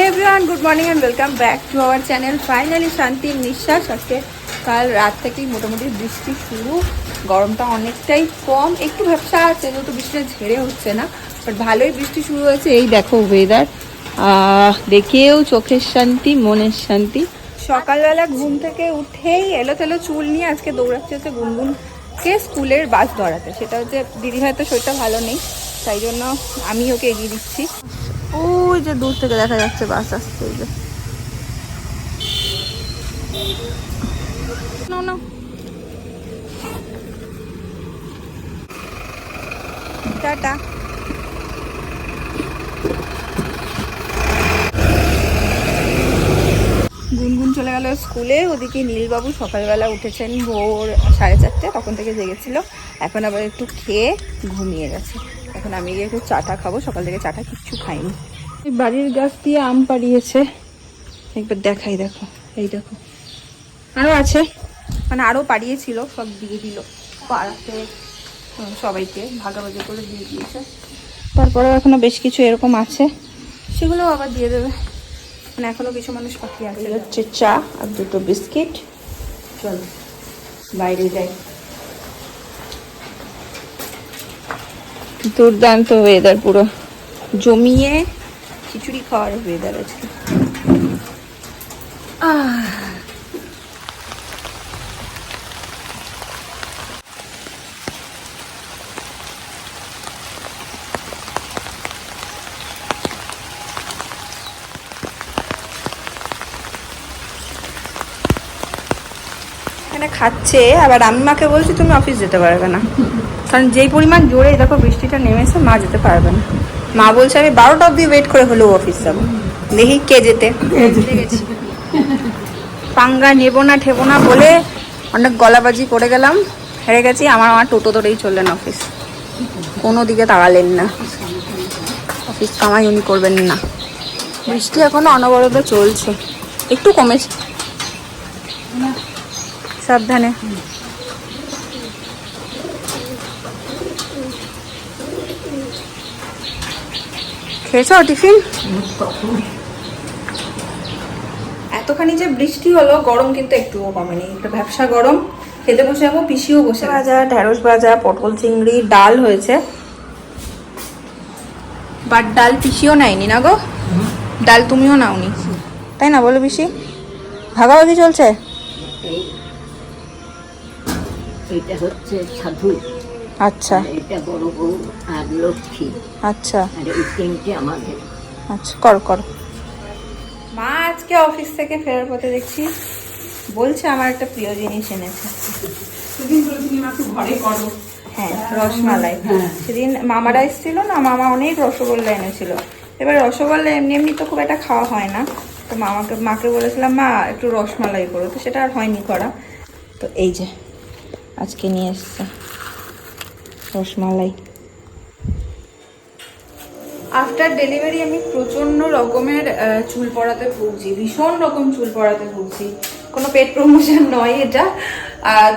Everyone good morning and welcome back to our channel finally শান্তির নিঃশ্বাস আজকে কাল রাত থেকেই মোটামুটি বৃষ্টি শুরু। গরমটা অনেকটাই কম। একটু ব্যবসা আছে, যেহেতু বৃষ্টিটা ঝেড়ে হচ্ছে না বাট ভালোই বৃষ্টি শুরু হয়েছে। এই দেখো ওয়েদার দেখেও চোখের শান্তি, মনের শান্তি। সকালবেলা ঘুম থেকে উঠেই এলো তেলো চুল নিয়ে আজকে দৌড়াচ্ছে হচ্ছে গুনগুনকে স্কুলের বাস ধরাতে। সেটা হচ্ছে দিদিভাই তো শরীরটা ভালো নেই, তাই জন্য আমি ওকে এগিয়ে দিচ্ছি। ওই যে দূর থেকে দেখা যাচ্ছে বাস আসছে ওই যে. টাটা। গুনগুন চলে গেল স্কুলে, ওদিকে নীলবাবু সকালবেলা উঠেছেন ভোর সাড়ে চারটে, তখন থেকে জেগেছিল। এখন আবার একটু খেয়ে ঘুমিয়ে গেছে। এখন আমি গিয়ে একটু চাটা খাব, সকাল থেকে চাটা কিচ্ছু খাইনি। বাড়ির গাছ দিয়ে আম পাড়িয়েছে। একবার দেখাই দেখো, এই দেখো। আরও আছে। মানে আরও পাড়িয়েছিল, সব দিয়ে দিল। পাড়াতে সবাইকে ভাগাভাগি করে দিয়ে দিয়েছে। তারপরেও এখনও বেশ কিছু এরকম আছে। সেগুলোও আবার দিয়ে দেবে। মানে এখনও কিছু মানুষ বাকি আছে। হচ্ছে চা আর দুটো বিস্কিট। চলো, বাইরে যাই। দুর্দান্ত ওয়েদার পুরো। জমিয়ে খিচুড়ি খাওয়ার ওয়েদার আজকে। আহ। এখানে খাচ্ছে, আবার আমি মাকে বলছি, তুমি অফিস যেতে পারবে না। কারণ যেই পরিমাণ জোরে দেখো বৃষ্টিটা নেমেছে, মা যেতে পারবে না। মা বলছে, আমি বারোটা অব্দি ওয়েট করে হলেও অফিস যাব। দেখি কে যেতে। পাঙ্গা নেব না, ঠেবো না বলে অনেক গলাবাজি করে গেলাম। হেরে গেছি, আমার আমার টোটো ধরেই চললেন অফিস কোনো দিকে তাড়ালেন না। অফিস কামাই উনি করবেন না। বৃষ্টি এখনও অনবরত চলছে। একটু কমেছে। সাবধানে। খেয়েছো টিফিন? এতখানি যে বৃষ্টি হলো গরম কিন্তু একটুও কমেনি। একটা ব্যবসা গরম খেতে বসে যাব পিসিও বসে ভাজা ঢেঁড়স ভাজা পটল চিংড়ি ডাল হয়েছে। বাট ডাল পিসিও নেয়নি না গো? ডাল তুমিও নাওনি। তাই না বলো পিসি? ভাগাভাগি চলছে? এটা হচ্ছে সাধু। আচ্ছা। এটা বড় বউ আর লক্ষ্মী। আচ্ছা। আর এই তিনটে আমাদের। আচ্ছা করো করো। মা আজকে অফিস থেকে ফেরার পথে দেখছি বলছে আমার একটা প্রিয় জিনিস এনেছে। হ্যাঁ রসমালাই। সেদিন মামারা এসেছিল না মামা অনেক রসগোল্লা এনেছিল। এবার রসগোল্লা এমনি এমনি তো খুব একটা খাওয়া হয় না। তো মামাকে মাকে বলেছিলাম মা একটু রসমালাই করো। তো সেটা আর হয়নি করা। তো এই যে আজকে নিয়ে এসছে। রসমালাই। আফটার ডেলিভারি আমি প্রচণ্ড রকমের চুল পড়াতে ভুগছি, ভীষণ রকম চুল পড়াতে ভুগছি। কোনো পেট প্রমোশন নয় এটা।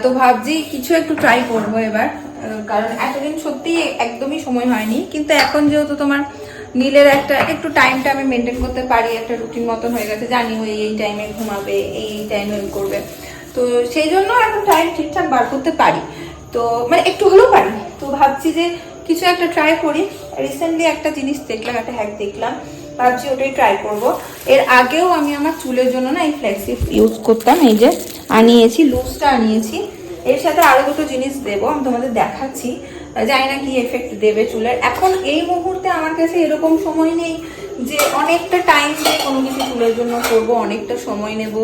তো ভাবছি কিছু একটু ট্রাই করব এবার। কারণ এতদিন সত্যি একদমই সময় হয়নি। কিন্তু এখন যেহেতু তোমার নীলের একটা, একটু টাইমটা আমি মেনটেন করতে পারি, একটা রুটিন মতন হয়ে গেছে, জানি ওই, এই টাইমে ঘুমাবে, এই এই টাইমে করবে। তো সেই জন্য এখন টাইম ঠিকঠাক বার করতে পারি। তো মানে একটু হলেও পারি। তো ভাবছি যে কিছু একটা ট্রাই করি। রিসেন্টলি একটা জিনিস দেখলাম, একটা হ্যাক দেখলাম। ভাবছি ওটাই ট্রাই করব। এর আগেও আমি আমার চুলের জন্য না এই ফ্লেক্সি ইউজ করতাম, এই যে আনিয়েছি লুজটা আনিয়েছি। এর সাথে আরও দুটো জিনিস দেবো, আমি তোমাদের দেখাচ্ছি। জানি না কি এফেক্ট দেবে চুলের। এখন এই মুহূর্তে আমার কাছে এরকম সময় নেই যে অনেকটা টাইম দিয়ে কোনো কিছু চুলের জন্য করব, অনেকটা সময় নেব।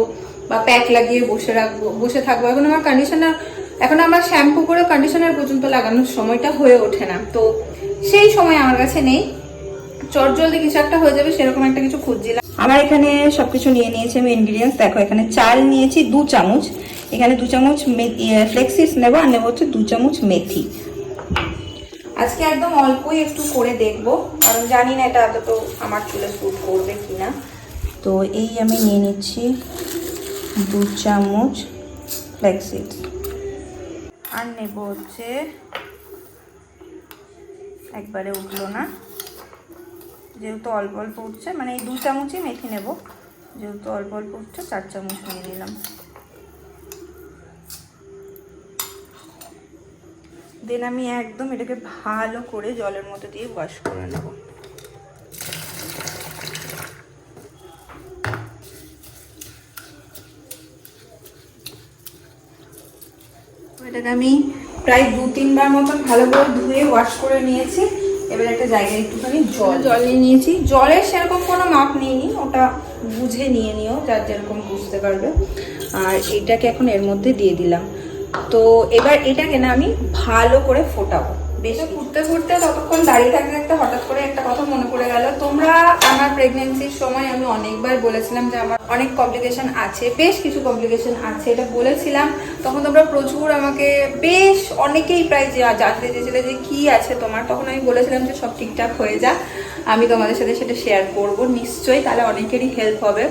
বা প্যাক লাগিয়ে বসে রাখব, বসে থাকব। এখন আমার কন্ডিশনার এখন আমার শ্যাম্পু করে কন্ডিশনার পর্যন্ত লাগানোর সময়টা হয়ে ওঠে না। তো সেই সময় আমার কাছে নেই। চট জলদি কিছু একটা হয়ে যাবে, সেরকম একটা কিছু খুঁজছিলাম। আমার এখানে সবকিছু নিয়ে নিয়েছি, আমি ইনগ্রিডিয়েন্টস দেখো, এখানে চাল নিয়েছি দু চামচ। এখানে দু চামচ ফ্লেক্সিস নেব, আর নেব হচ্ছে দু চামচ মেথি। আজকে একদম অল্পই একটু করে দেখব, কারণ জানি না এটা এত আমার চুলে স্যুট করবে কিনা। তো এই আমি নিয়ে নিচ্ছি। দু চামচ ফ্লেক্সিড আর নেব হচ্ছে, একবারে উঠল না। যেহেতু অল্প অল্প উঠছে মানে এই দু চামচই মেথি নেব। যেহেতু অল্প অল্প উঠছে, চার চামচ নিয়ে নিলাম। দেন আমি একদম এটাকে ভালো করে জলের মধ্যে দিয়ে ওয়াশ করে নেব। এটাকে আমি প্রায় দু তিনবার মতন ভালো করে ধুয়ে ওয়াশ করে নিয়েছি। এবার একটা জায়গায় একটুখানি জল জল নিয়ে নিয়েছি। জলের সেরকম কোনো মাপ নিইনি ওটা বুঝে নিয়ে নিও যার যেরকম বুঝতে পারবে। আর এটাকে এখন এর মধ্যে দিয়ে দিলাম। তো এবার এটাকে না আমি ভালো করে ফোটাবো। বেশ ফুটতে ফুটতে ততক্ষণ দাঁড়িয়ে থাকতে থাকতে হঠাৎ করে একটা কথা মনে পড়ে গেল। তোমরা আমার প্রেগনেন্সির সময় আমি অনেকবার বলেছিলাম যে আমার অনেক কমপ্লিকেশন আছে, বেশ কিছু কমপ্লিকেশন আছে, এটা বলেছিলাম। তখন তোমরা প্রচুর আমাকে বেশ অনেকেই প্রায় জানতে চেয়েছিলে যে কি আছে তোমার। তখন আমি বলেছিলাম যে সব ঠিকঠাক হয়ে যা আমি তোমাদের সাথে সেটা শেয়ার করব, নিশ্চয়ই তাহলে অনেকেরই হেল্প হবে।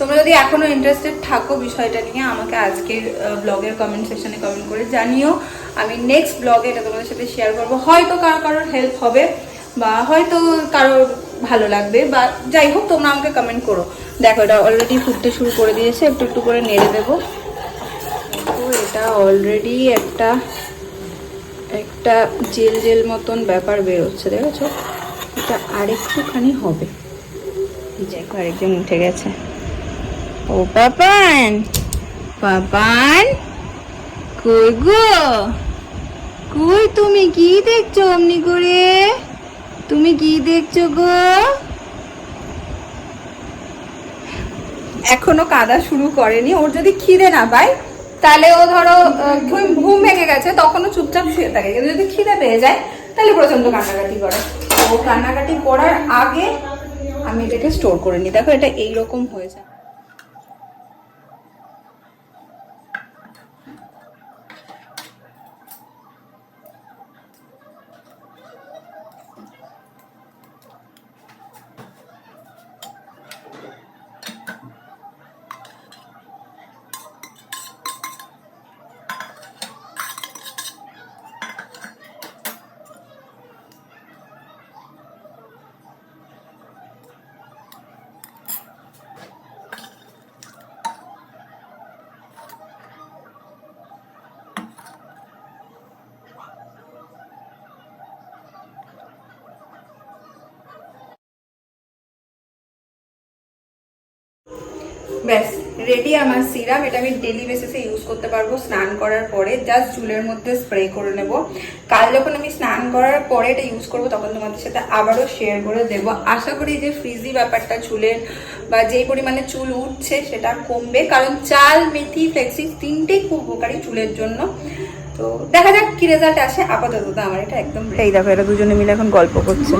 তোমরা যদি এখনও ইন্টারেস্টেড থাকো বিষয়টা নিয়ে, আমাকে আজকের ব্লগের কমেন্ট সেকশনে কমেন্ট করে জানিও। আমি নেক্সট ব্লগে এটা তোমাদের সাথে শেয়ার করব। হয়তো কারও কারোর হেল্প হবে, বা হয়তো কারোর ভালো লাগবে, বা যাই হোক, তোমরা আমাকে কমেন্ট করো। দেখো, এটা অলরেডি ফুটতে শুরু করে দিয়েছে, একটু একটু করে নেড়ে দেবো। তো এটা অলরেডি একটা একটা জেল জেল মতন ব্যাপার বেরোচ্ছে, দেখেছ? এটা আরেকটুখানি হবে। দেখো আরেকজন উঠে গেছে। ও পাপান। পাপান? কই গো? কই তুমি কি দেখছ অমনি করে? তুমি কি দেখছ গো? এখনও কাদা শুরু করেনি। ওর যদি খিদে না পায়, তাহলে ও ধরো ঘুম ভেঙে গেছে, তখনও চুপচাপ শুয়ে থাকে। কিন্তু যদি খিদে পেয়ে যায়, তাহলে প্রচণ্ড কান্নাকাটি করে। ও কান্নাকাটি করার আগে আমি এটাকে স্টোর করে নিই। দেখো, এটা এইরকম হয়ে যায়। ব্যাস রেডি আমার সিরাম এটা আমি ডেলি বেসিসে ইউজ করতে পারব স্নান করার পরে। জাস্ট চুলের মধ্যে স্প্রে করে নেব। কাল যখন আমি স্নান করার পরে এটা ইউজ করব তখন তোমাদের সাথে আবারও শেয়ার করে দেব। আশা করি যে ফ্রিজি ব্যাপারটা চুলের বা যেই পরিমাণে চুল উঠছে সেটা কমবে। কারণ চাল মেথি ফ্লেক্সি তিনটেই খুব উপকারী চুলের জন্য। তো দেখা যাক কি রেজাল্ট আসে। আপাতত তো আমার এটা একদম এই দেখো এটা দুজনে মিলে এখন গল্প করছে।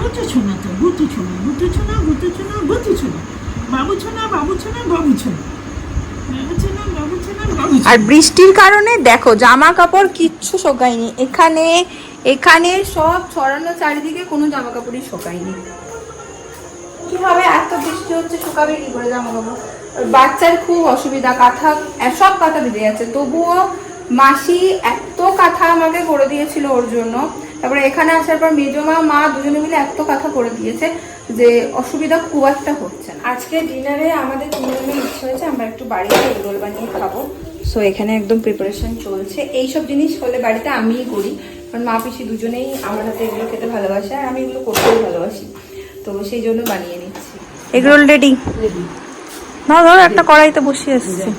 বাবু ছোনা আর বৃষ্টির কারণে দেখো জামা কাপড় কিচ্ছু শোকায়নি। এখানে এখানে সব ছড়ানো চারিদিকে কোনো জামা কাপড়ই শোকায়নি। কি হবে এত বৃষ্টি হচ্ছে, শুকাবে কি করে জামা কাপড় বাচ্চার খুব অসুবিধা, কাঁথা সব কাঁথা ভিজে যাচ্ছে। তবুও মাসি এত কাঁথা আমাকে করে দিয়েছিল ওর জন্য। তারপরে এখানে আসার পর মেজমা মা দুজনে মিলে এত কাঁথা করে দিয়েছে। যে অসুবিধা খুব একটা হচ্ছে না। আজকে ডিনারে আমাদের তিনজনের ইচ্ছে হয়েছে আমরা একটু বাড়িতে এগরোল বানিয়ে খাব। সো এখানে একদম প্রিপারেশন চলছে। এইসব জিনিস হলে বাড়িতে আমিই করি কারণ মা পিসি দুজনেই আমার হাতে এগুলো খেতে ভালোবাসে আর আমি এগুলো করতেও ভালোবাসি। তো সেই জন্য বানিয়ে নিচ্ছি। Egg roll ready? না ধরো একটা কড়াইতে বসিয়ে এসেছি।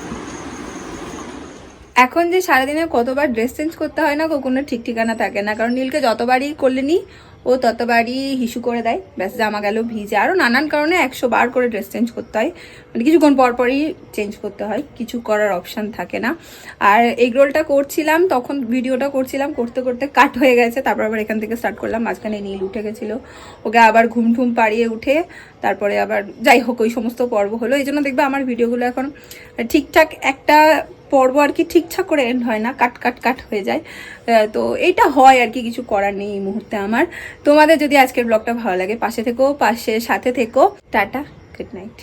এখন যে সারাদিনে কতবার ড্রেস চেঞ্জ করতে হয় না কোনো ঠিক ঠিকানা থাকে না। কারণ নীলকে যতবারই করলে নি ও ততবারই হিসু করে দেয়। ব্যাস, জামা গেল ভিজে। আরও নানান কারণে একশো বার করে ড্রেস চেঞ্জ করতে হয়। মানে কিছুক্ষণ পর পরই চেঞ্জ করতে হয়। কিছু করার অপশান থাকে না। আর এগ রোলটা করছিলাম, তখন ভিডিওটা করছিলাম, করতে করতে কাট হয়ে গেছে। তারপর আবার এখান থেকে স্টার্ট করলাম। মাঝখানে নীল উঠে গেছিল। ওকে আবার ঘুম ঠুম পাড়িয়ে উঠে, তারপরে আবার যাই হোক, ওই সমস্ত পর্ব হলো। এই জন্য দেখবে আমার ভিডিওগুলো এখন ঠিকঠাক একটা পর্ব আর কি ঠিকঠাক করে এন্ড হয় না, কাট কাট কাট হয়ে যায়। তো এইটা হয় আর কি, কিছু করার নেই এই মুহূর্তে আমার। তোমাদের যদি আজকের ব্লগটা ভালো লাগে, পাশে থেকো, পাশে সাথে থেকো। Tata good night